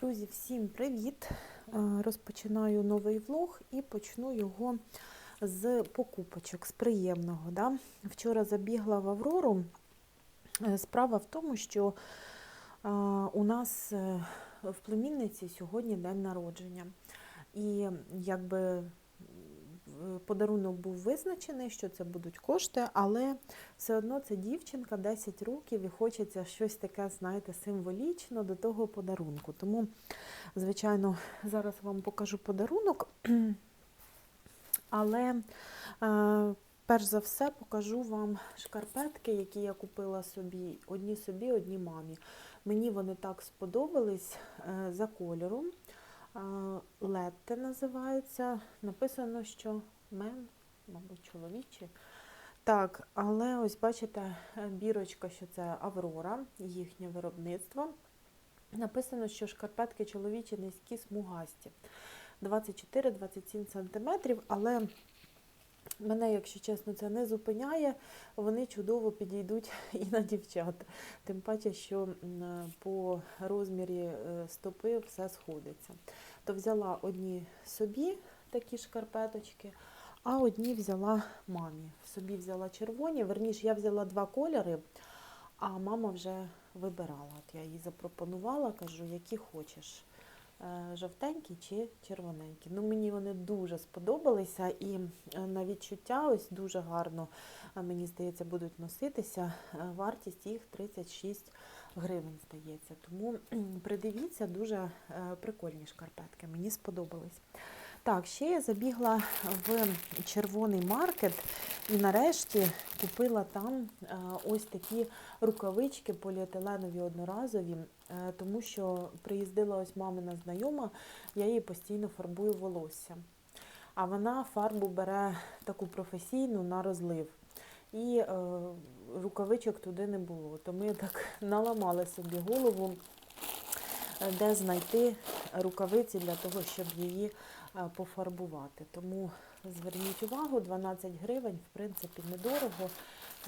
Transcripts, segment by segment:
Друзі, всім привіт! Е, Розпочинаю новий влог і почну його з покупочок, з приємного. Да? Вчора забігла в Аврору. Е, Справа в тому, що е, у нас в племінниці сьогодні день народження. І якби подарунок був визначений, що це будуть кошти, але все одно це дівчинка 10 років і хочеться щось таке, знаєте, символічно до того подарунку. Тому, звичайно, зараз вам покажу подарунок. Але е, перш за все покажу вам шкарпетки, які я купила собі, одні собі, одні мамі. Мені вони так сподобались е, за кольором. Летте називається. Написано, що мен, мабуть, чоловічі. Так, але ось бачите, е, бірочка, що це Аврора, їхнє виробництво. Написано, що шкарпетки чоловічі низькі смугасті. 24-27 см, але мене, якщо чесно, це не зупиняє. Вони чудово підійдуть і на дівчат. Тим паче, що по розмірі е, стопи все сходиться. То взяла одні собі такі шкарпеточки, а одні взяла мамі. Собі взяла червоні, верніше, я взяла два кольори, а мама вже вибирала. От я їй запропонувала, кажу, які хочеш. Е, Жовтенькі чи червоненькі. Ну, мені вони дуже сподобалися, і е, на відчуття ось дуже гарно, е, мені здається, будуть носитися. Вартість їх 36 гривень, здається. Тому придивіться, дуже прикольні шкарпетки, мені сподобались. Так, ще я забігла в червоний маркет і нарешті купила там ось такі рукавички поліетиленові одноразові, тому що приїздила ось мамина знайома, я їй постійно фарбую волосся. А вона фарбу бере таку професійну на розлив. І е, рукавичок туди не було. Тому я так наламала собі голову, е, де знайти рукавиці для того, щоб її е, пофарбувати. Тому зверніть увагу, 12 гривень, в принципі, недорого.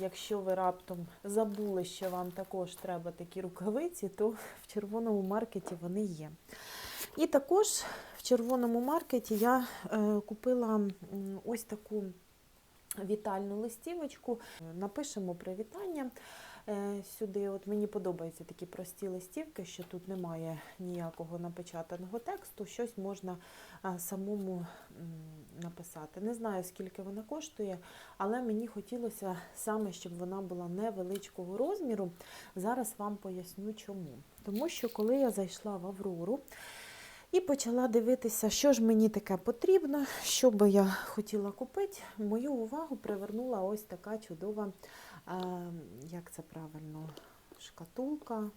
Якщо ви раптом забули, що вам також треба такі рукавиці, то в червоному маркеті вони є. І також в червоному маркеті я е, купила ось таку вітальну листівочку. Напишемо привітання е, сюди. От мені подобаються такі прості листівки, що тут немає ніякого напечатаного тексту, щось можна самому написати. Не знаю, скільки вона коштує, але мені хотілося саме, щоб вона була невеличкого розміру. Зараз вам поясню чому. Тому що коли я зайшла в Аврору, і почала дивитися, що ж мені таке потрібно, що би я хотіла купити. Мою увагу привернула ось така чудова, як це правильно, шкатулка,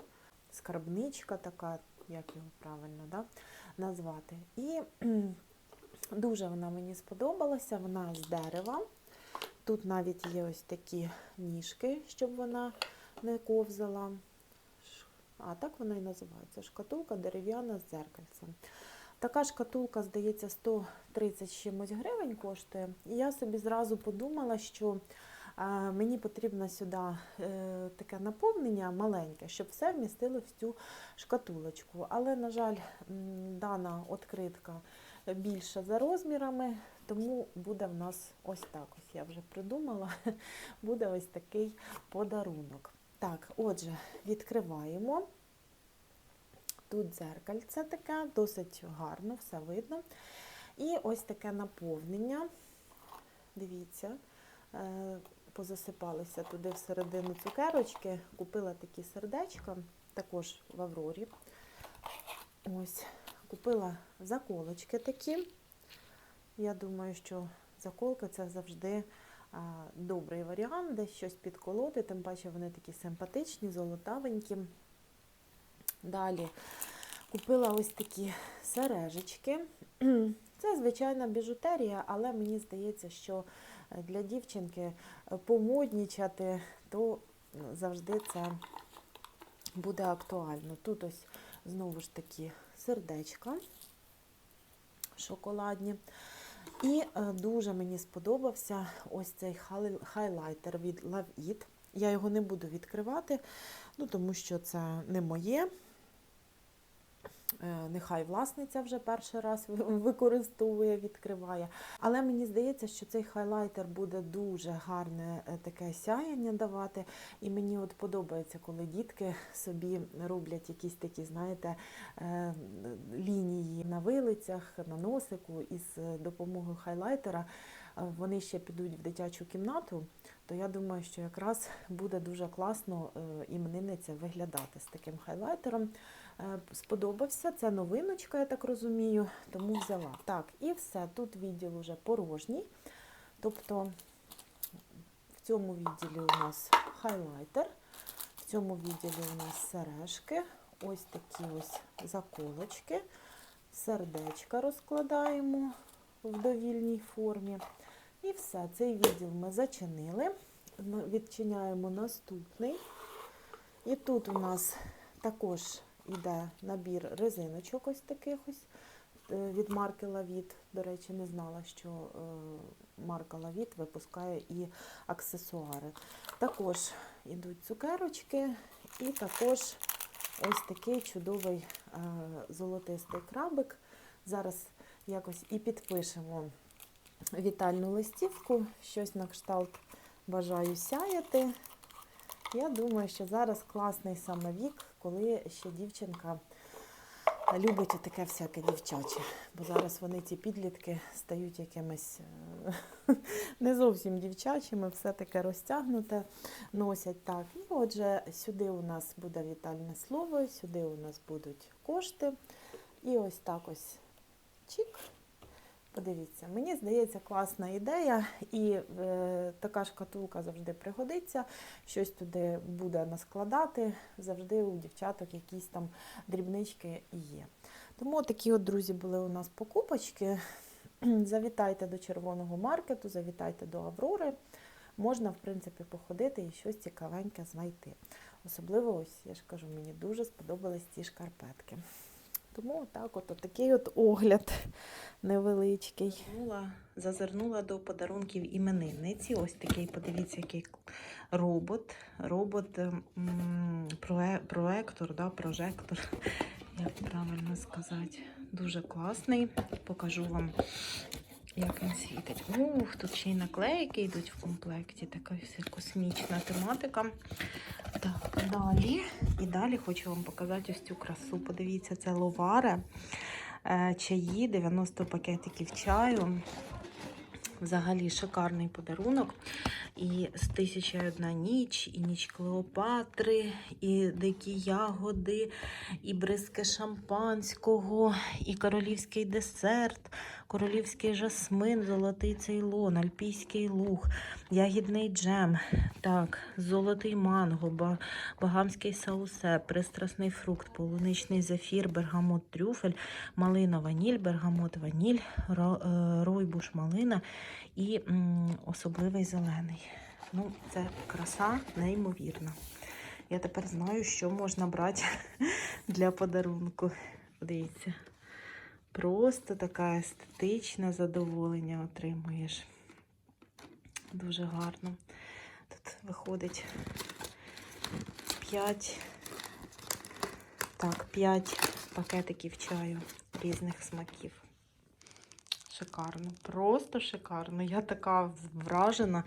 скарбничка така, як його правильно да, назвати. І дуже вона мені сподобалася, вона з дерева. Тут навіть є ось такі ніжки, щоб вона не ковзала. А так вона і називається шкатулка дерев'яна з дзеркальцем. Така шкатулка, здається, 130 чимось гривень коштує. І я собі зразу подумала, що е, мені потрібно сюди е, таке наповнення маленьке, щоб все вмістило в цю шкатулочку. Але, на жаль, дана відкритка більша за розмірами, тому буде в нас ось так. Ось я вже придумала, буде ось такий подарунок. Так, отже, відкриваємо. Тут дзеркальце таке, досить гарно, все видно. І ось таке наповнення. Дивіться, е, позасипалися туди всередину цукерочки. Купила такі сердечка, також в Аврорі. Ось, купила заколочки такі. Я думаю, що заколки це завжди добрий варіант, десь щось підколоти, тим паче вони такі симпатичні, золотавенькі. Далі купила ось такі сережечки. Це звичайна біжутерія, але мені здається, що для дівчинки е, помоднічати, то завжди це буде актуально. Тут ось знову ж таки сердечка шоколадні. І е, дуже мені сподобався ось цей хайлайтер від Love It. Я його не буду відкривати, ну, тому що це не моє. Е, Нехай власниця вже перший раз використовує, відкриває. Але мені здається, що цей хайлайтер буде дуже гарне е, таке сяєння давати. І мені от подобається, коли дітки собі роблять якісь такі, знаєте, е, лінії на вилицях, на носику, і з допомогою хайлайтера вони ще підуть в дитячу кімнату, то я думаю, що якраз буде дуже класно іменинниця виглядати з таким хайлайтером. Е, Сподобався, це новиночка, я так розумію, тому взяла. Так, і все. Тут відділ уже порожній. Тобто в цьому відділі у нас хайлайтер, в цьому відділі у нас сережки, ось такі ось заколочки, сердечка розкладаємо в довільній формі. І все, цей відділ ми зачинили. Відчиняємо наступний. І тут у нас також йде набір резиночок ось таких ось е, від марки Лавіт. До речі, не знала, що е, марка Лавіт випускає і аксесуари. Також йдуть цукерочки, і також ось такий чудовий е, золотистий крабик. Зараз якось і підпишемо вітальну листівку, щось на кшталт бажаю сяяти. Я думаю, що зараз класний саме вік, коли ще дівчинка любить таке всяке дівчаче. Бо зараз вони ці підлітки стають якимись е, не зовсім дівчачими, все таке розтягнуте носять так. І отже, сюди у нас буде вітальне слово, сюди у нас будуть кошти. І ось так ось чик. Подивіться, мені здається, класна ідея, і е, така шкатулка завжди пригодиться, щось туди буде наскладати. Завжди у дівчаток якісь там дрібнички є. Тому такі от, друзі, були у нас покупочки. Завітайте до червоного маркету, завітайте до Аврори. Можна, в принципі, походити і щось цікавеньке знайти. Особливо, ось я ж кажу, мені дуже сподобались ці шкарпетки. Тому так, от, от такий от огляд невеличкий. Зазирнула, зазирнула до подарунків іменинниці. Ось такий, подивіться, який робот. Робот ем, прое- проектор, да, прожектор, як правильно сказати. Дуже класний. Покажу вам, як він світить. Ух, тут ще й наклейки йдуть в комплекті. Така вся космічна тематика. Так, далі. І далі хочу вам показати ось цю красу. Подивіться, це ловаре. Чаї, 90 пакетиків чаю. Взагалі шикарний подарунок. І з тисяча одна ніч, і ніч Клеопатри, і дикі ягоди, і бризки шампанського, і королівський десерт, королівський жасмин, золотий цейлон, альпійський луг, ягідний джем, так, золотий манго, багамський саусе, пристрасний фрукт, полуничний зефір, бергамот трюфель, малина ваніль, бергамот ваніль, ро- ройбуш малина і особливий зелений. Ну, це краса неймовірна. Я тепер знаю, що можна брати для подарунку. Подивіться. Просто така естетичне задоволення отримуєш. Дуже гарно. Тут виходить 5, так, 5 пакетиків чаю різних смаків. Шикарно, просто шикарно. Я така вражена.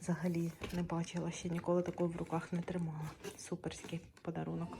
Взагалі не бачила ще ніколи такої в руках не тримала. Суперський подарунок.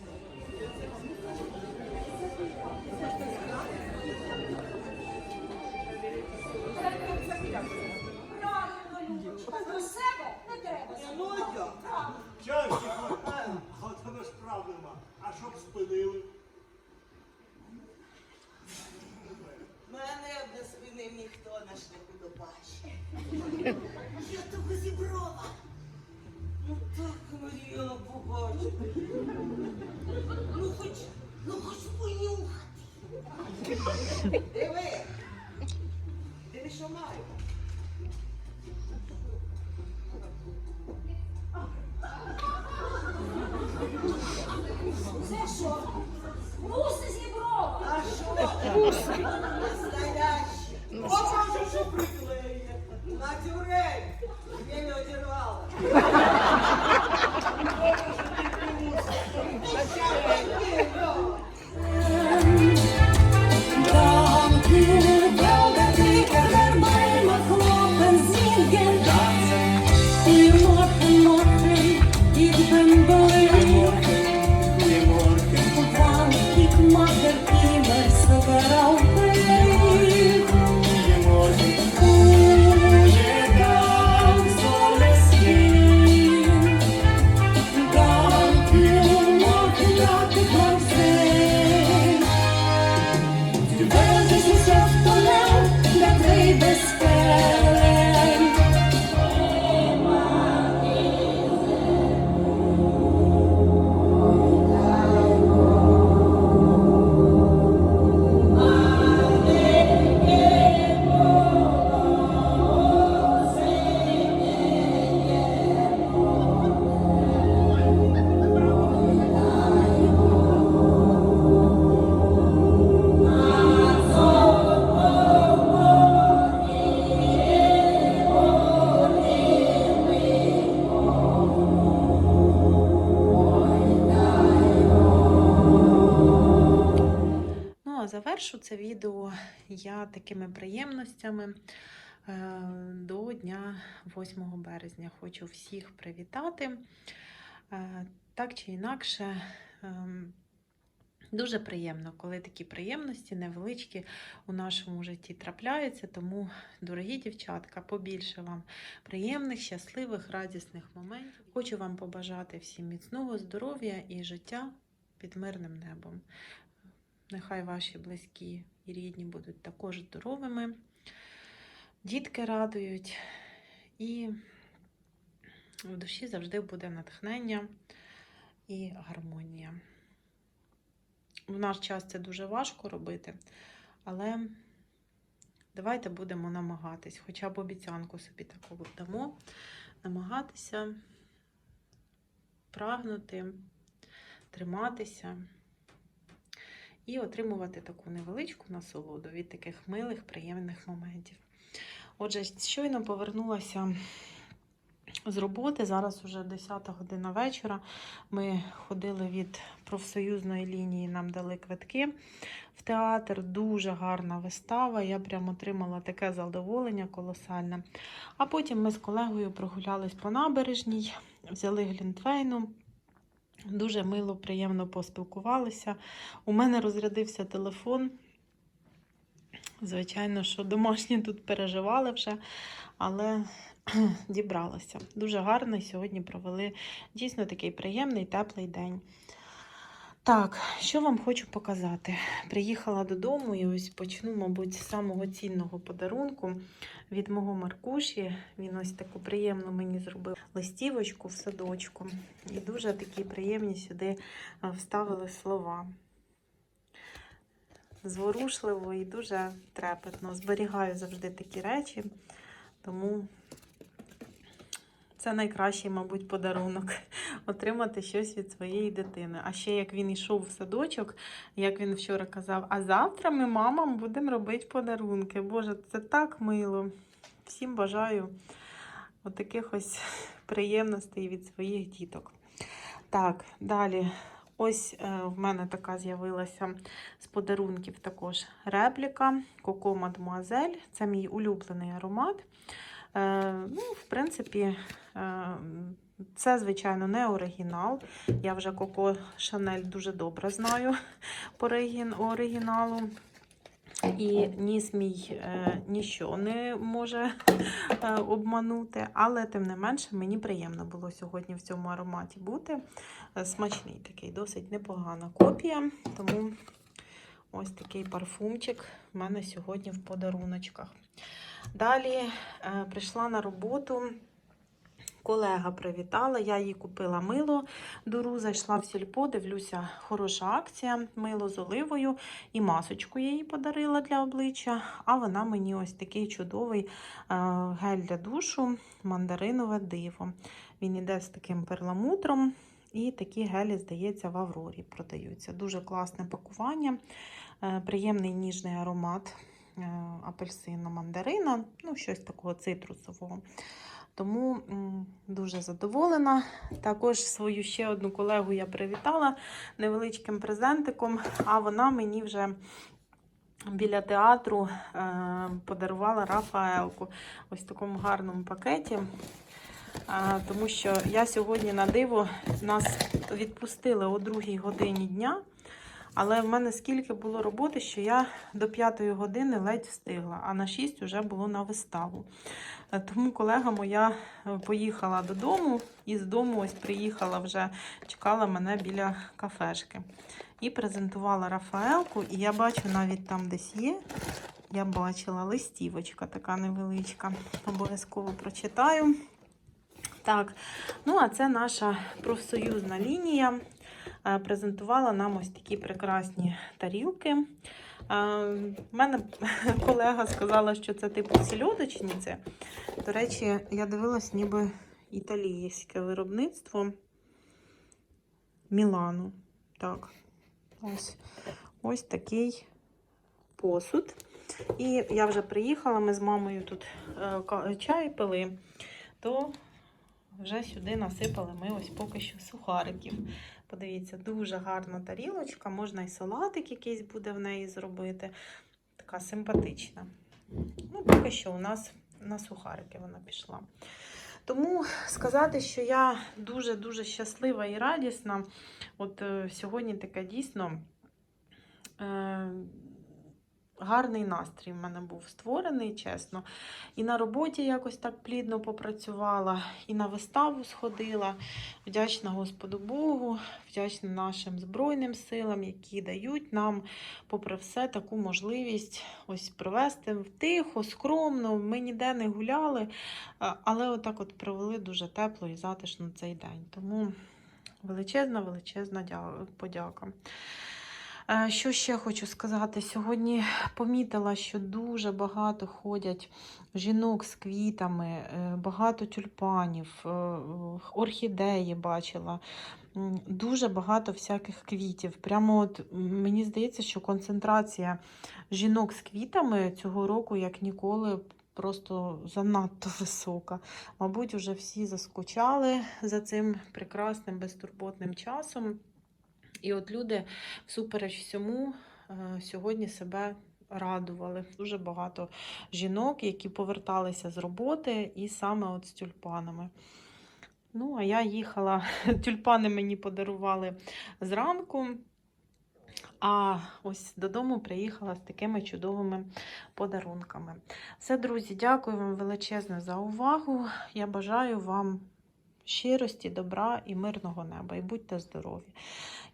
Завершу це відео я такими приємностями е, до дня 8 березня. Хочу всіх привітати. Е, Так чи інакше, ем, дуже приємно, коли такі приємності невеличкі у нашому житті трапляються. Тому, дорогі дівчатка, побільше вам приємних, щасливих, радісних моментів. Хочу вам побажати всім міцного здоров'я і життя під мирним небом. Нехай ваші близькі і рідні будуть також здоровими, дітки радують, і в душі завжди буде натхнення і гармонія. В наш час це дуже важко робити, але давайте будемо намагатись, хоча б обіцянку собі таку дамо, намагатися прагнути, триматися і отримувати таку невеличку насолоду від таких милих, приємних моментів. Отже, щойно повернулася з роботи. Зараз вже 10 година вечора. Ми ходили від профсоюзної лінії, нам дали квитки в театр. Дуже гарна вистава. Я прям отримала таке задоволення колосальне. А потім ми з колегою прогулялись по набережній, взяли глінтвейну. Дуже мило, приємно поспілкувалися. У мене розрядився телефон. Звичайно, що домашні тут переживали вже, але дібралася. Дуже гарно сьогодні провели дійсно такий приємний, теплий день. Так, що вам хочу показати? Приїхала додому і ось почну, мабуть, з самого цінного подарунку від мого Маркуші. Він ось таку приємну мені зробив листівочку в садочку. І дуже такі приємні сюди е, вставили слова. Зворушливо і дуже трепетно. Зберігаю завжди такі речі, тому це найкращий, мабуть, подарунок отримати щось від своєї дитини. А ще як він йшов в садочок, як він вчора казав, а завтра ми мамам будемо робити подарунки. Боже, це так мило. Всім бажаю отаких ось приємностей від своїх діток. Так, далі. Ось е, в мене така з'явилася з подарунків також репліка Коко Мадмуазель. Це мій улюблений аромат. Е, ну, в принципі, е, це, звичайно, не оригінал. Я вже Коко Шанель дуже добре знаю по оригіналу. І ніс мій е, ніщо не може обманути, але тим не менше мені приємно було сьогодні в цьому ароматі бути. Смачний такий, досить непогана копія. Тому ось такий парфумчик в мене сьогодні в подаруночках. Далі е, прийшла на роботу. Колега привітала, я їй купила мило дуру, зайшла в сільпо, дивлюся, хороша акція, мило з оливою і масочку я їй подарила для обличчя. А вона мені ось такий чудовий е, гель для душу, мандаринове диво. Він іде з таким перламутром. І такі гелі, здається, в Аврорі продаються. Дуже класне пакування, е, приємний ніжний аромат е, апельсину мандарина, ну, щось такого цитрусового. Тому дуже задоволена. Також свою ще одну колегу я привітала невеличким презентиком, а вона мені вже біля театру е, подарувала Рафаелку ось в такому гарному пакеті. Е, тому що я сьогодні на диво нас відпустили о 2 годині дня. Але в мене скільки було роботи, що я до 5 години ледь встигла, а на 6 вже було на виставу. Е, Тому колега моя е, поїхала додому і з дому ось приїхала вже, чекала мене біля кафешки. І презентувала Рафаелку. І я бачу, навіть там десь є. Я бачила листівочка така невеличка. Обов'язково прочитаю. Так, ну а це наша профсоюзна лінія. Е, Презентувала нам ось такі прекрасні тарілки. У мене колега сказала, що це типу сільодочниці. До речі, я дивилась ніби італійське виробництво Мілану. Так, ось, ось такий посуд. І я вже приїхала, ми з мамою тут е, чай пили, то вже сюди насипали ми ось поки що сухариків. Подивіться, дуже гарна тарілочка. Можна і салатик якийсь буде в неї зробити. Така симпатична. Ну, поки що у нас на сухарики вона пішла. Тому сказати, що я дуже-дуже щаслива і радісна. От е, сьогодні таке дійсно е, гарний настрій в мене був створений, чесно. І на роботі якось так плідно попрацювала, і на виставу сходила. Вдячна Господу Богу, вдячна нашим Збройним силам, які дають нам, попри все, таку можливість ось провести тихо, скромно. Ми ніде не гуляли, але отак от провели дуже тепло і затишно цей день. Тому величезна, величезна дя- подяка. Е, Що ще хочу сказати? Сьогодні помітила, що дуже багато ходять жінок з квітами, е, багато тюльпанів, е, орхідеї бачила. Дуже багато всяких квітів. Прямо от мені здається, що концентрація жінок з квітами цього року, як ніколи, просто занадто висока. Мабуть, вже всі заскучали за цим прекрасним безтурботним часом. І от люди, всупереч всьому, е, сьогодні себе радували. Дуже багато жінок, які поверталися з роботи, і саме от з тюльпанами. Ну, а я їхала, тюльпани мені подарували зранку. А ось додому приїхала з такими чудовими подарунками. Все, друзі, дякую вам величезне за увагу. Я бажаю вам щирості, добра і мирного неба. І будьте здорові.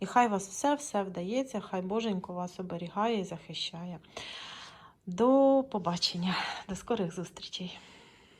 І хай вас все-все вдається, хай Боженько вас оберігає і захищає. До побачення, до скорих зустрічей.